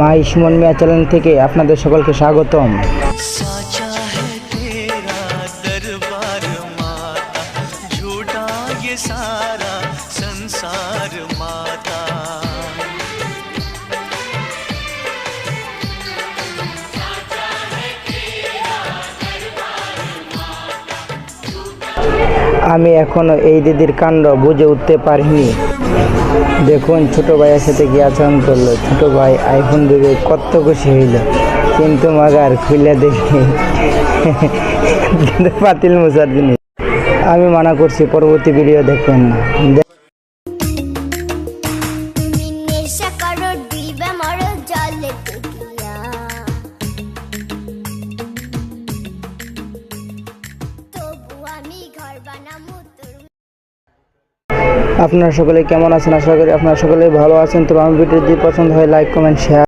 মাই Suman Mia channel থেকে আপনাদের সকলকে স্বাগতম। আমি এখনও এই দিদির কাণ্ড বুঝে উঠতে পারিনি। দেখুন, ছোট ভাইয়ের সাথে কি আচরণ করল। ছোট ভাই আইফোন দেবে কত খুশি হইল। কিন্তু মাগার খুলে দেখি। কিন্তু পাতিল মশার জিনিস। আমি মানা করছি, পরবর্তী ভিডিও দেখবেন না। আপনারা সকলে কেমন আছেন? আশা করি আপনারা সকলেই ভালো আছেন। তবে আমার ভিডিও যদি পছন্দ হয় লাইক কমেন্ট শেয়ার